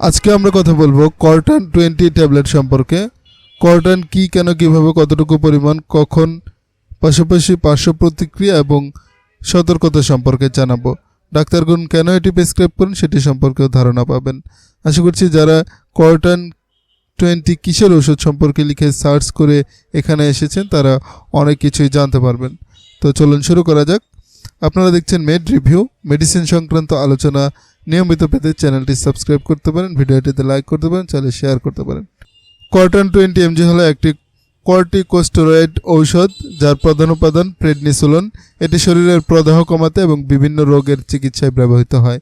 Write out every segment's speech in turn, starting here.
আজকে আমরা কথা বলব কর্টান টোয়েন্টি ট্যাবলেট সম্পর্কে। কর্টান কি, কেন, কীভাবে, কতটুকু পরিমাণ, কখন, পাশাপাশি পার্শ্ব প্রতিক্রিয়া এবং সতর্কতা সম্পর্কে জানাব। ডাক্তারগণ, কেন এটি প্রেসক্রাইব করেন সেটি সম্পর্কেও ধারণা পাবেন। আশা করছি যারা কর্টান টোয়েন্টি কিসের ওষুধ সম্পর্কে লিখে সার্চ করে এখানে এসেছেন, তারা অনেক কিছুই জানতে পারবেন। তো চলুন শুরু করা যাক। আপনারা দেখছেন মেড রিভিউ, মেডিসিন সংক্রান্ত আলোচনা নিয়মিত পেতে চ্যানেলটি সাবস্ক্রাইব করতে পারেন, ভিডিওটিতে লাইক করতে পারেন, চাইলে শেয়ার করতে পারেন। কর্টন টোয়েন্টি এমজি হলো একটি কর্টিকোস্টেরয়েড ঔষধ যার প্রধান উপাদান প্রেডনিসোলন এটি শরীরের প্রদাহ কমাতে এবং বিভিন্ন রোগের চিকিৎসায় ব্যবহৃত হয়।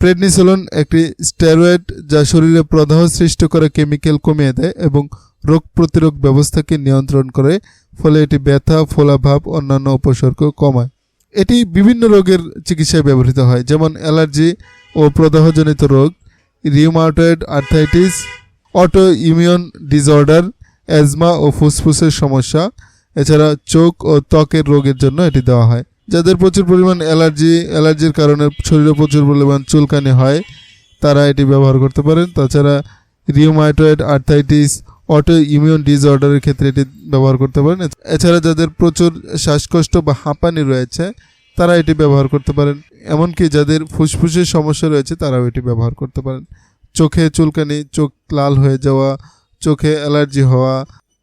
প্রেডনিসোলন একটি স্টেরয়েড যা শরীরে প্রদাহ সৃষ্টি করে কেমিক্যাল কমিয়ে দেয় এবং রোগ প্রতিরোধ ব্যবস্থাকে নিয়ন্ত্রণ করে, ফলে এটি ব্যথা, ফোলাভাব, অন্যান্য উপসর্গ কমায়। এটি বিভিন্ন রোগের চিকিৎসায় ব্যবহৃত হয়, যেমন অ্যালার্জি ও প্রদাহজনিত রোগ rheumatoid arthritis auto immune disorder, asthma ও ফুসফুসের সমস্যা, এছাড়া চোখ ও ত্বকের রোগের জন্য এটি দেওয়া হয়। যাদের প্রচুর পরিমাণ অ্যালার্জি, অ্যালার্জির কারণে শরীরে প্রচুর পরিমাণ চুলকানি হয়, তারা এটি ব্যবহার করতে পারেন। তাছাড়া রিউমাটয়েড আর্থাইটিস অটো ইমিউন ডিসঅর্ডারের ক্ষেত্রে এটি ব্যবহার করতে পারেন। এছাড়া যাদের প্রচুর শ্বাসকষ্ট বা হাঁপানি রয়েছে, তারা এটি ব্যবহার করতে পারেন। এমনকি যাদের ফুসফুসের সমস্যা রয়েছে, তারাও এটি ব্যবহার করতে পারেন। চোখে চুলকানি, চোখ লাল হয়ে যাওয়া, চোখে অ্যালার্জি হওয়া,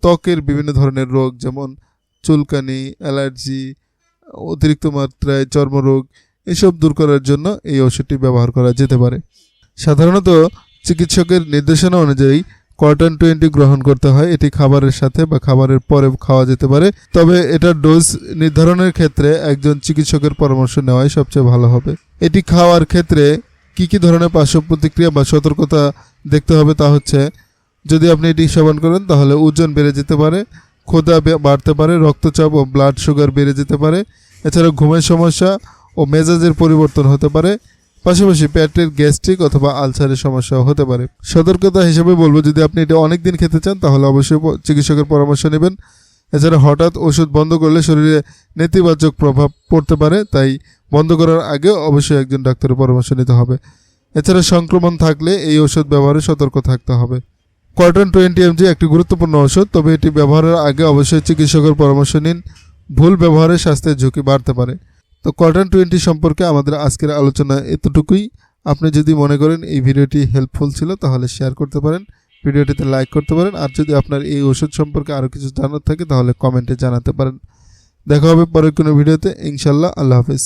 ত্বকের বিভিন্ন ধরনের রোগ যেমন চুলকানি, অ্যালার্জি, অতিরিক্ত মাত্রায় চর্মরোগ, এসব দূর করার জন্য এই ওষুধটি ব্যবহার করা যেতে পারে। সাধারণত চিকিৎসকের নির্দেশনা অনুযায়ী কটন টোয়েন্টি গ্রহণ করতে হয়। এটি খাবারের সাথে বা খাবারের পরে খাওয়া যেতে পারে। তবে এটার ডোজ নির্ধারণের ক্ষেত্রে একজন চিকিৎসকের পরামর্শ নেওয়াই সবচেয়ে ভালো হবে। এটি খাওয়ার ক্ষেত্রে কি কি ধরনের পার্শ্ব প্রতিক্রিয়া বা সতর্কতা দেখতে হবে তা হচ্ছে, যদি আপনি এটি সেবন করেন তাহলে ওজন বেড়ে যেতে পারে, ক্ষুধা বাড়তে পারে, রক্তচাপ ও ব্লাড সুগার বেড়ে যেতে পারে। এছাড়া ঘুমের সমস্যা ও মেজাজের পরিবর্তন হতে পারে। পাশাপাশি পেটের গ্যাস্ট্রিক অথবা আলসারের সমস্যাও হতে পারে। সতর্কতা হিসেবে বলব, যদি আপনি এটা অনেক দিন খেতে চান, তাহলে অবশ্যই চিকিৎসকের পরামর্শ নেবেন। এছাড়া হঠাৎ ওষুধ বন্ধ করলে শরীরে নেতিবাচক প্রভাব পড়তে পারে, তাই বন্ধ করার আগে অবশ্যই একজন ডাক্তারের পরামর্শ নিতে হবে। এছাড়া সংক্রমণ থাকলে এই ওষুধ ব্যবহারে সতর্ক থাকতে হবে। কটন টোয়েন্টি এমজি একটি গুরুত্বপূর্ণ ওষুধ, তবে এটি ব্যবহারের আগে অবশ্যই চিকিৎসকের পরামর্শ নিন। ভুল ব্যবহারে স্বাস্থ্যের ঝুঁকি বাড়তে পারে। তো কটন টোয়েন্টি সম্পর্কে আমাদের আজকের আলোচনা এতটুকুই। আপনি যদি মনে করেন এই ভিডিওটি হেল্পফুল ছিল, তাহলে শেয়ার করতে পারেন, ভিডিওটিতে লাইক করতে পারেন, আর যদি আপনার এই ওষুধ সম্পর্কে আরও কিছু জানার থাকে, তাহলে কমেন্টে জানাতে পারেন। দেখা হবে পরের কোনো ভিডিওতে। ইনশাল্লাহ আল্লাহ হাফিজ।